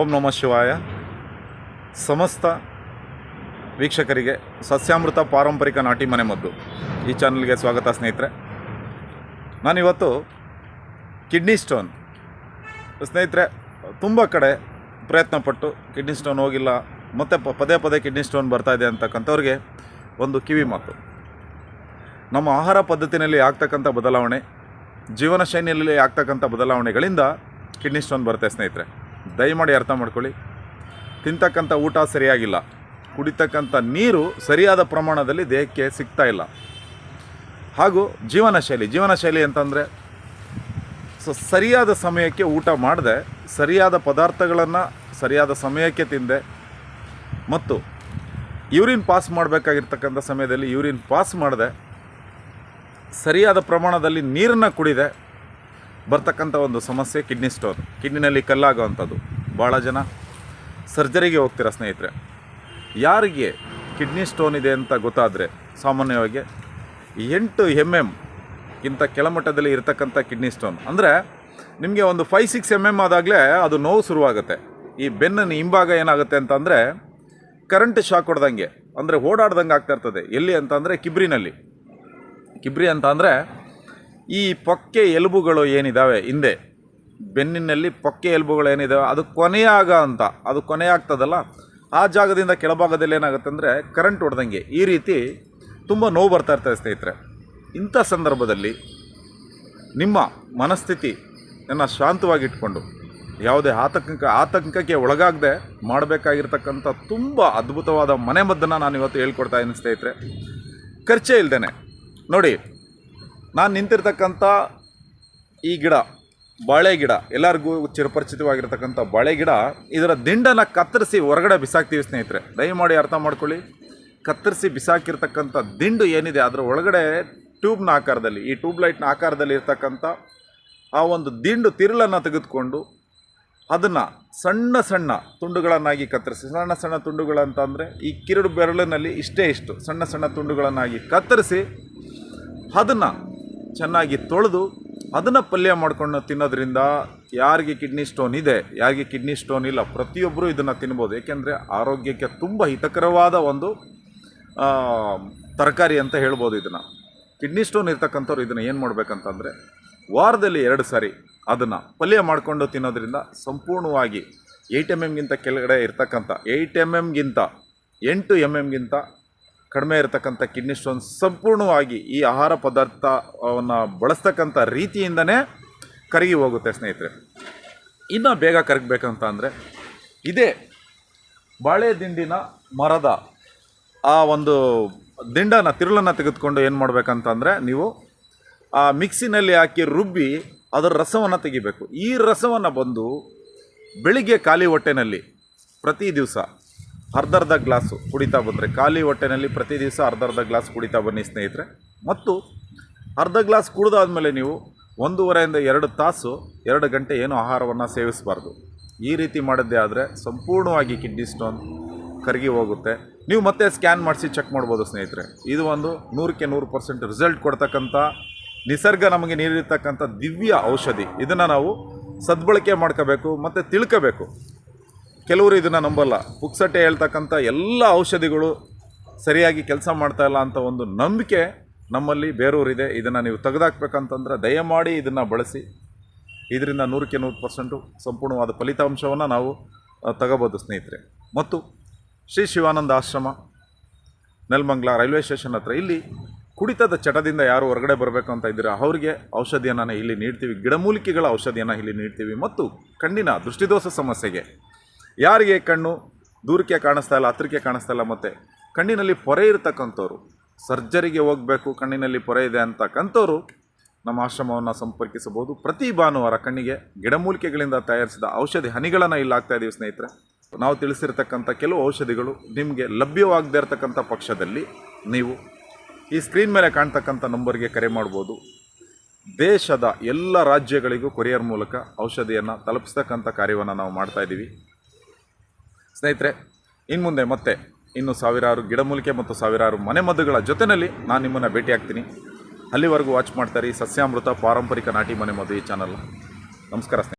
ಓಂ ನಮಃ ಶಿವಾಯ. ಸಮಸ್ತ ವೀಕ್ಷಕರಿಗೆ ಸಸ್ಯಾಮೃತ ಪಾರಂಪರಿಕ ನಾಟಿ ಮನೆ ಮದ್ದು. ಈ ಚಾನಲ್ಗೆ ಸ್ವಾಗತ ಸ್ನೇಹಿತರೆ. ನಾನಿವತ್ತು ಕಿಡ್ನಿ ಸ್ಟೋನ್. ಸ್ನೇಹಿತರೆ, ತುಂಬ ಕಡೆ ಪ್ರಯತ್ನಪಟ್ಟು ಕಿಡ್ನಿ ಸ್ಟೋನ್ ಹೋಗಿಲ್ಲ, ಮತ್ತು ಪದೇ ಪದೇ ಕಿಡ್ನಿ ಸ್ಟೋನ್ ಬರ್ತಾ ಇದೆ ಅಂತಕ್ಕಂಥವ್ರಿಗೆ ಒಂದು ಕಿವಿ ಮಾತು. ನಮ್ಮ ಆಹಾರ ಪದ್ಧತಿನಲ್ಲಿ ಆಗ್ತಕ್ಕಂಥ ಬದಲಾವಣೆ, ಜೀವನ ಶೈಲಿಯಲ್ಲಿ ಆಗ್ತಕ್ಕಂಥ ಬದಲಾವಣೆಗಳಿಂದ ಕಿಡ್ನಿ ಸ್ಟೋನ್ ಬರುತ್ತೆ ಸ್ನೇಹಿತರೆ. ದಯಮಾಡಿ ಅರ್ಥ ಮಾಡ್ಕೊಳ್ಳಿ. ತಿಂತಕ್ಕಂಥ ಊಟ ಸರಿಯಾಗಿಲ್ಲ. ಕುಡಿತಕ್ಕಂಥ ನೀರು ಸರಿಯಾದ ಪ್ರಮಾಣದಲ್ಲಿ ದೇಹಕ್ಕೆ ಸಿಗ್ತಾ ಇಲ್ಲ. ಹಾಗೂ ಜೀವನ ಶೈಲಿ ಜೀವನ ಶೈಲಿ ಅಂತಂದರೆ, ಸೊ ಸರಿಯಾದ ಸಮಯಕ್ಕೆ ಊಟ ಮಾಡದೆ, ಸರಿಯಾದ ಪದಾರ್ಥಗಳನ್ನು ಸರಿಯಾದ ಸಮಯಕ್ಕೆ ತಿಂದೆ, ಮತ್ತು ಯೂರಿನ್ ಪಾಸ್ ಮಾಡಬೇಕಾಗಿರ್ತಕ್ಕಂಥ ಸಮಯದಲ್ಲಿ ಯೂರಿನ್ ಪಾಸ್ ಮಾಡದೆ, ಸರಿಯಾದ ಪ್ರಮಾಣದಲ್ಲಿ ನೀರನ್ನು ಕುಡಿದೆ ಬರ್ತಕ್ಕಂಥ ಒಂದು ಸಮಸ್ಯೆ ಕಿಡ್ನಿ ಸ್ಟೋನ್. ಕಿಡ್ನಿನಲ್ಲಿ ಕಲ್ಲಾಗುವಂಥದ್ದು. ಭಾಳ ಜನ ಸರ್ಜರಿಗೆ ಹೋಗ್ತೀರ ಸ್ನೇಹಿತರೆ? ಯಾರಿಗೆ ಕಿಡ್ನಿ ಸ್ಟೋನ್ ಇದೆ ಅಂತ ಗೊತ್ತಾದರೆ ಸಾಮಾನ್ಯವಾಗಿ ಎಂಟು ಎಂ ಎಂ ಕೆಳಮಟ್ಟದಲ್ಲಿ ಇರತಕ್ಕಂಥ ಕಿಡ್ನಿ ಸ್ಟೋನ್. ಅಂದರೆ ನಿಮಗೆ ಒಂದು ಫೈವ್ ಸಿಕ್ಸ್ ಎಂ ಎಂ ಆದಾಗಲೇ ಅದು ನೋವು ಶುರುವಾಗುತ್ತೆ. ಈ ಬೆನ್ನನ್ನು ಹಿಂಭಾಗ ಏನಾಗುತ್ತೆ ಅಂತಂದರೆ ಕರೆಂಟ್ ಶಾಕ್ ಹೊಡೆದಂಗೆ. ಅಂದರೆ ಓಡಾಡ್ದಂಗೆ ಆಗ್ತಾ ಇರ್ತದೆ. ಎಲ್ಲಿ ಅಂತಂದರೆ ಕಿಬ್ರಿನಲ್ಲಿ. ಕಿಬ್ರಿ ಅಂತ ಅಂದರೆ ಈ ಪೊಕ್ಕೆ ಎಲುಬುಗಳು ಏನಿದ್ದಾವೆ ಹಿಂದೆ. ಬೆನ್ನಿನಲ್ಲಿ ಪೊಕ್ಕೆ ಎಲುಬುಗಳು ಏನಿದಾವೆ? ಅದು ಕೊನೆಯಾಗ ಅಂತ. ಅದು ಕೊನೆಯಾಗ್ತದಲ್ಲ ಆ ಜಾಗದಿಂದ ಕೆಳಭಾಗದಲ್ಲಿ ಏನಾಗುತ್ತೆ ಅಂದರೆ ಕರೆಂಟ್ ಹೊಡೆದಂಗೆ ಈ ರೀತಿ ತುಂಬ ನೋವು ಬರ್ತಾ ಇರ್ತದೆ ಸ್ನೇಹಿತರೆ. ಇಂಥ ಸಂದರ್ಭದಲ್ಲಿ ನಿಮ್ಮ ಮನಸ್ಥಿತಿಯನ್ನು ಶಾಂತವಾಗಿಟ್ಕೊಂಡು ಯಾವುದೇ ಆತಂಕ, ಆತಂಕಕ್ಕೆ ಒಳಗಾಗದೆ ಮಾಡಬೇಕಾಗಿರ್ತಕ್ಕಂಥ ತುಂಬ ಅದ್ಭುತವಾದ ಮನೆಮದ್ದನ್ನು ನಾನು ಇವತ್ತು ಹೇಳ್ಕೊಡ್ತಾ ಇದ್ದೀನಿ ಸ್ನೇಹಿತರೆ. ಖರ್ಚೇ ಇಲ್ಲದೇನೆ ನೋಡಿ ನಾನು ನಿಂತಿರ್ತಕ್ಕಂಥ ಈ ಗಿಡ, ಬಾಳೆ ಗಿಡ, ಎಲ್ಲರಿಗೂ ಚಿರಪರಿಚಿತವಾಗಿರ್ತಕ್ಕಂಥ ಬಾಳೆ ಗಿಡ, ಇದರ ದಿಂಡನ್ನು ಕತ್ತರಿಸಿ ಹೊರಗಡೆ ಬಿಸಾಕ್ತೀವಿ ಸ್ನೇಹಿತರೆ. ದಯಮಾಡಿ ಅರ್ಥ ಮಾಡ್ಕೊಳ್ಳಿ. ಕತ್ತರಿಸಿ ಬಿಸಾಕಿರ್ತಕ್ಕಂಥ ದಿಂಡು ಏನಿದೆ, ಅದರ ಒಳಗಡೆ ಟ್ಯೂಬ್ನ ಆಕಾರದಲ್ಲಿ, ಈ ಟ್ಯೂಬ್ ಲೈಟ್ನ ಆಕಾರದಲ್ಲಿ ಇರ್ತಕ್ಕಂಥ ಆ ಒಂದು ದಿಂಡು ತಿರುಳನ್ನು ತೆಗೆದುಕೊಂಡು ಅದನ್ನು ಸಣ್ಣ ಸಣ್ಣ ತುಂಡುಗಳನ್ನಾಗಿ ಕತ್ತರಿಸಿ, ಸಣ್ಣ ಸಣ್ಣ ತುಂಡುಗಳಂತಂದರೆ ಈ ಕಿರುಡು ಬೆರಳಿನಲ್ಲಿ ಇಷ್ಟೇ ಇಷ್ಟು, ಸಣ್ಣ ಸಣ್ಣ ತುಂಡುಗಳನ್ನಾಗಿ ಕತ್ತರಿಸಿ ಅದನ್ನು ಚೆನ್ನಾಗಿ ತೊಳೆದು ಅದನ್ನು ಪಲ್ಯ ಮಾಡ್ಕೊಂಡು ತಿನ್ನೋದ್ರಿಂದ ಯಾರಿಗೆ ಕಿಡ್ನಿ ಸ್ಟೋನ್ ಇದೆ, ಯಾರಿಗೆ ಕಿಡ್ನಿ ಸ್ಟೋನ್ ಇಲ್ಲ ಪ್ರತಿಯೊಬ್ಬರೂ ಇದನ್ನು ತಿನ್ಬೋದು. ಏಕೆಂದರೆ ಆರೋಗ್ಯಕ್ಕೆ ತುಂಬ ಹಿತಕರವಾದ ಒಂದು ತರಕಾರಿ ಅಂತ ಹೇಳ್ಬೋದು ಇದನ್ನು. ಕಿಡ್ನಿ ಸ್ಟೋನ್ ಇರ್ತಕ್ಕಂಥವ್ರು ಇದನ್ನು ಏನು ಮಾಡಬೇಕಂತಂದರೆ ವಾರದಲ್ಲಿ ಎರಡು ಸಾರಿ ಅದನ್ನು ಪಲ್ಯ ಮಾಡಿಕೊಂಡು ತಿನ್ನೋದ್ರಿಂದ ಸಂಪೂರ್ಣವಾಗಿ ಏಯ್ಟ್ ಎಂ ಎಮ್ಗಿಂತ ಕೆಳಗಡೆ ಇರ್ತಕ್ಕಂಥ ಏಯ್ಟ್ ಎಂ ಎಮ್ಗಿಂತ ಎಂಟು ಎಂ ಎಮ್ಗಿಂತ ಕಡಿಮೆ ಇರತಕ್ಕಂಥ ಕಿಡ್ನಿ ಸ್ಟೋನ್ ಸಂಪೂರ್ಣವಾಗಿ ಈ ಆಹಾರ ಪದಾರ್ಥವನ್ನು ಬಳಸ್ತಕ್ಕಂಥ ರೀತಿಯಿಂದನೇ ಕರಗಿ ಹೋಗುತ್ತೆ ಸ್ನೇಹಿತರೆ. ಇನ್ನು ಬೇಗ ಕರಗಬೇಕಂತ ಅಂದರೆ ಇದೇ ಬಾಳೆ ದಿಂಡಿನ ಮರದ ಆ ಒಂದು ದಿಂಡನ ತಿರುಳನ್ನು ತೆಗೆದುಕೊಂಡು ಏನು ಮಾಡಬೇಕಂತಂದರೆ ನೀವು ಆ ಮಿಕ್ಸಿನಲ್ಲಿ ಹಾಕಿ ರುಬ್ಬಿ ಅದರ ರಸವನ್ನು ತೆಗಿಬೇಕು. ಈ ರಸವನ್ನು ಬಂದು ಬೆಳಿಗ್ಗೆ ಖಾಲಿ ಹೊಟ್ಟೆನಲ್ಲಿ ಪ್ರತಿ ದಿವಸ ಅರ್ಧರ್ಧ ಗ್ಲಾಸು ಕುಡಿತಾ ಬಂದರೆ, ಖಾಲಿ ಹೊಟ್ಟೆನಲ್ಲಿ ಪ್ರತಿ ದಿವಸ ಅರ್ಧರ್ಧ ಗ್ಲಾಸ್ ಕುಡಿತಾ ಬನ್ನಿ ಸ್ನೇಹಿತರೆ. ಮತ್ತು ಅರ್ಧ ಗ್ಲಾಸ್ ಕುಡಿದಾದ್ಮೇಲೆ ನೀವು ಒಂದೂವರೆಯಿಂದ ಎರಡು ತಾಸು, ಎರಡು ಗಂಟೆ ಏನು ಆಹಾರವನ್ನು ಸೇವಿಸಬಾರ್ದು. ಈ ರೀತಿ ಮಾಡಿದ್ದೇ ಆದರೆ ಸಂಪೂರ್ಣವಾಗಿ ಕಿಡ್ನಿ ಸ್ಟೋನ್ ಕರಗಿ ಹೋಗುತ್ತೆ. ನೀವು ಮತ್ತೆ ಸ್ಕ್ಯಾನ್ ಮಾಡಿಸಿ ಚೆಕ್ ಮಾಡ್ಬೋದು ಸ್ನೇಹಿತರೆ. ಇದು ಒಂದು ನೂರಕ್ಕೆ ನೂರು ಪರ್ಸೆಂಟ್ ರಿಸಲ್ಟ್ ಕೊಡ್ತಕ್ಕಂಥ ನಿಸರ್ಗ ನಮಗೆ ನೀಡಿರ್ತಕ್ಕಂಥ ದಿವ್ಯ ಔಷಧಿ. ಇದನ್ನು ನಾವು ಸದ್ಬಳಕೆ ಮಾಡ್ಕೋಬೇಕು, ಮತ್ತು ತಿಳ್ಕೋಬೇಕು. ಕೆಲವರು ಇದನ್ನು ನಂಬಲ್ಲ. ಪುಕ್ಸಟ್ಟೆ ಹೇಳ್ತಕ್ಕಂಥ ಎಲ್ಲ ಔಷಧಿಗಳು ಸರಿಯಾಗಿ ಕೆಲಸ ಮಾಡ್ತಾ ಇಲ್ಲ ಅಂತ ಒಂದು ನಂಬಿಕೆ ನಮ್ಮಲ್ಲಿ ಬೇರೂರಿದೆ. ಇದನ್ನು ನೀವು ತೆಗೆದಾಕ್ಬೇಕಂತಂದ್ರೆ ದಯಮಾಡಿ ಇದನ್ನು ಬಳಸಿ. ಇದರಿಂದ ನೂರಕ್ಕೆ ನೂರು ಪರ್ಸೆಂಟು ಸಂಪೂರ್ಣವಾದ ಫಲಿತಾಂಶವನ್ನು ನಾವು ತಗೋಬೋದು ಸ್ನೇಹಿತರೆ. ಮತ್ತು ಶ್ರೀ ಶಿವಾನಂದ ಆಶ್ರಮ, ನೆಲಮಂಗ್ಲ ರೈಲ್ವೆ ಸ್ಟೇಷನ್ ಹತ್ರ ಇಲ್ಲಿ ಕುಡಿತದ ಚಟದಿಂದ ಯಾರು ಹೊರಗಡೆ ಬರಬೇಕು ಅಂತ ಇದ್ದೀರಾ, ಅವರಿಗೆ ಔಷಧಿಯನ್ನು ಇಲ್ಲಿ ನೀಡ್ತೀವಿ. ಗಿಡಮೂಲಿಕೆಗಳ ಔಷಧಿಯನ್ನು ಇಲ್ಲಿ ನೀಡ್ತೀವಿ. ಮತ್ತು ಕಣ್ಣಿನ ದೃಷ್ಟಿದೋಷ ಸಮಸ್ಯೆಗೆ ಯಾರಿಗೆ ಕಣ್ಣು? ದೂರಕ್ಕೆ ಕಾಣಿಸ್ತಾ ಇಲ್ಲ ಹತ್ತಿರಕ್ಕೆ ಕಾಣಿಸ್ತಾ ಇಲ್ಲ, ಮತ್ತು ಕಣ್ಣಿನಲ್ಲಿ ಪೊರೆ ಇರತಕ್ಕಂಥವ್ರು. ಸರ್ಜರಿಗೆ ಹೋಗಬೇಕು, ಕಣ್ಣಿನಲ್ಲಿ ಪೊರೆ ಇದೆ ಅಂತಕ್ಕಂಥವ್ರು ನಮ್ಮ ಆಶ್ರಮವನ್ನು ಸಂಪರ್ಕಿಸಬಹುದು. ಪ್ರತಿ ಭಾನುವಾರ ಕಣ್ಣಿಗೆ ಗಿಡಮೂಲಿಕೆಗಳಿಂದ ತಯಾರಿಸಿದ ಔಷಧಿ ಹನಿಗಳನ್ನು ಇಲ್ಲಿ ಹಾಕ್ತಾ ಇದ್ದೀವಿ ಸ್ನೇಹಿತರೆ. ನಾವು ತಿಳಿಸಿರ್ತಕ್ಕಂಥ ಕೆಲವು ಔಷಧಿಗಳು ನಿಮಗೆ ಲಭ್ಯವಾಗದೇ ಇರತಕ್ಕಂಥ ಪಕ್ಷದಲ್ಲಿ ನೀವು ಈ ಸ್ಕ್ರೀನ್ ಮೇಲೆ ಕಾಣ್ತಕ್ಕಂಥ ನಂಬರ್ಗೆ ಕರೆ ಮಾಡ್ಬೋದು. ದೇಶದ ಎಲ್ಲ ರಾಜ್ಯಗಳಿಗೂ ಕೊರಿಯರ್ ಮೂಲಕ ಔಷಧಿಯನ್ನು ತಲುಪಿಸ್ತಕ್ಕಂಥ ಕಾರ್ಯವನ್ನು ನಾವು ಮಾಡ್ತಾ ಇದ್ದೀವಿ ಸ್ನೇಹಿತರೆ ಇನ್ನು ಮುಂದೆ ಮತ್ತೆ ಇನ್ನು ಸಾವಿರಾರು ಗಿಡಮೂಲಿಕೆ ಮತ್ತು ಸಾವಿರಾರು ಮನೆಮದ್ದುಗಳ ಜೊತೆಯಲ್ಲಿ ನಾನು ನಿಮ್ಮನ್ನು ಭೇಟಿಯಾಗ್ತೀನಿ. ಅಲ್ಲಿವರೆಗೂ ವಾಚ್ ಮಾಡ್ತಾರೆ ಸಸ್ಯಾಮೃತ ಪಾರಂಪರಿಕ ನಾಟಿ ಮನೆ ಮದ್ದು ಈ ಚಾನಲ್ ನಮಸ್ಕಾರ ಸ್ನೇಹಿತರೆ.